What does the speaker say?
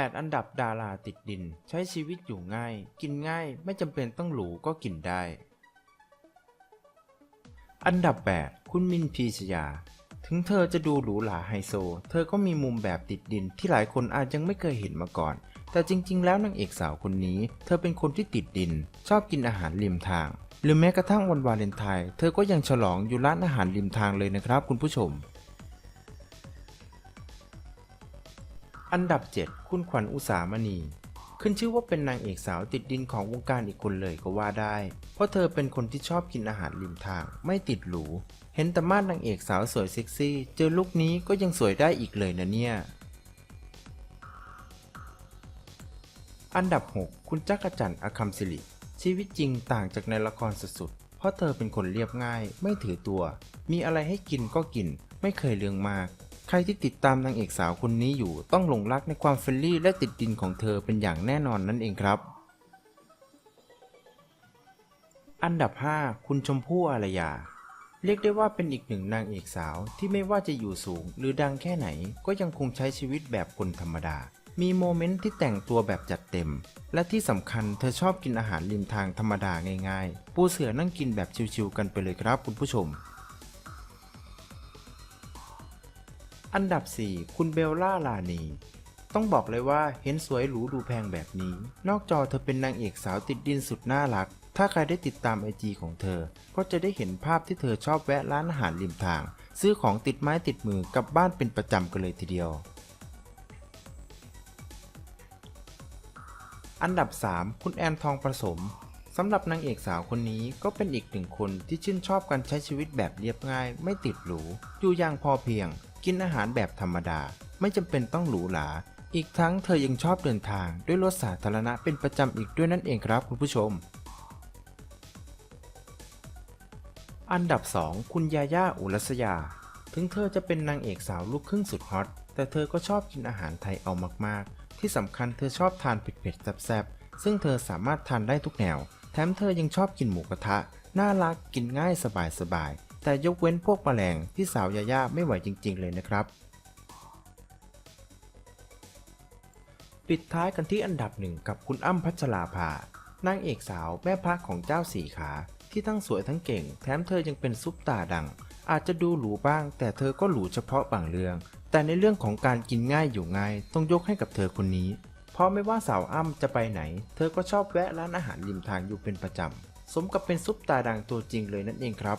8 อันดับดาราติดดิน ใช้ชีวิตอยู่ง่าย กินง่ายไม่จำเป็นต้องหรูก็กินได้ อันดับ 8 คุณมินพีชยา ถึงเธอจะดูหรูหราไฮโซ เธอก็มีมุมแบบติดดินที่หลายคนอาจยังไม่เคยเห็นมาก่อน แต่จริง ๆ แล้วนางเอกสาวคนนี้ เธอเป็นคนที่ติดดิน ชอบกินอาหารริมทาง หรือแม้กระทั่งวันวาเลนไทน์เธอก็ยังฉลองอยู่ร้านอาหารริมทางเลยนะครับคุณผู้ชม อันดับ 7 คุณขวัญอุสามณี ขึ้นชื่อว่าเป็นนางเอกสาวติดดินของวงการอีกคนเลยก็ว่าได้ เพราะเธอเป็นคนที่ชอบกินอาหารริมทาง ไม่ติดหรู เห็นแต่มาดนางเอกสาวสวยเซ็กซี่ เจอลุคนี้ก็ยังสวยได้อีกเลยนะเนี่ย อันดับ 6 คุณจักรจันทร์อคัมศิริ ชีวิตจริงต่างจากในละครสุดๆ เพราะเธอเป็นคนเรียบง่าย ไม่ถือตัว มีอะไรให้กินก็กิน ไม่เคยเลืองมาก รที่ติดตามนางเอกสาวคนนี้อยู่ต้องหลงรักในความเฟรนลี่และติดดินของเธอเป็นอย่างแน่นอนนั่นเองครับ อันดับ 5 คุณชมพู่อารยา เรียกได้ว่าเป็นอีกหนึ่งนางเอกสาวที่ไม่ว่าจะอยู่สูงหรือดังแค่ไหนก็ยังคงใช้ชีวิตแบบคนธรรมดา มีโมเมนต์ที่แต่งตัวแบบจัดเต็ม และที่สำคัญเธอชอบกินอาหารริมทางธรรมดาง่ายๆ ปูเสือนั่งกินแบบชิวๆกันไปเลยครับคุณผู้ชม อันดับ 4 คุณเบลล่าลานี ต้องบอกเลยว่าเห็นสวยหรูดูแพงแบบนี้ นอกจอเธอเป็นนางเอกสาวติดดินสุดน่ารัก ถ้าใครได้ติดตามไอจีของเธอ ก็จะได้เห็นภาพที่เธอชอบแวะร้านอาหารริมทาง ซื้อของติดไม้ติดมือกลับบ้านเป็นประจำกันเลยทีเดียว อันดับ 3 คุณแอนทองผสมสำหรับนางเอกสาวคนนี้ก็เป็นอีกหนึ่งคนที่ชื่นชอบการใช้ชีวิตแบบเรียบง่าย ไม่ติดหรูอยู่อย่างพอเพียง กินอาหารแบบธรรมดา ไม่จำเป็นต้องหรูหรา อีกทั้งเธอยังชอบเดินทางด้วยรถสาธารณะเป็นประจำอีกด้วยนั่นเองครับคุณผู้ชม อันดับ 2 คุณยาย่าอุรัสยา ถึงเธอจะเป็นนางเอกสาวลูกครึ่งสุดฮอต แต่เธอก็ชอบกินอาหารไทยเอามากๆ ที่สำคัญเธอชอบทานเผ็ดๆแซ่บๆ ซึ่งเธอสามารถทานได้ทุกแนว แถมเธอยังชอบกินหมูกระทะ น่ารัก กินง่ายสบายๆ แต่ยกเว้นพวกแมลงที่สาวยาย่าไม่ไหวจริง ๆ เลยนะครับ ปิดท้ายกันที่อันดับหนึ่งกับคุณอ้ำพัชราภานางเอกสาวแม่พักของเจ้าสี่ขา ที่ทั้งสวยทั้งเก่ง แถมเธอยังเป็นซุปตาดัง อาจจะดูหรูบ้าง แต่เธอก็หรูเฉพาะบางเรื่อง แต่ในเรื่องของการกินง่ายอยู่ง่าย ต้องยกให้กับเธอคนนี้ เพราะไม่ว่าสาวอ้ำจะไปไหน เธอก็ชอบแวะร้านอาหารริมทางอยู่เป็นประจำสมกับเป็นซุปตาดังตัวจริงเลยนั่นเองครับ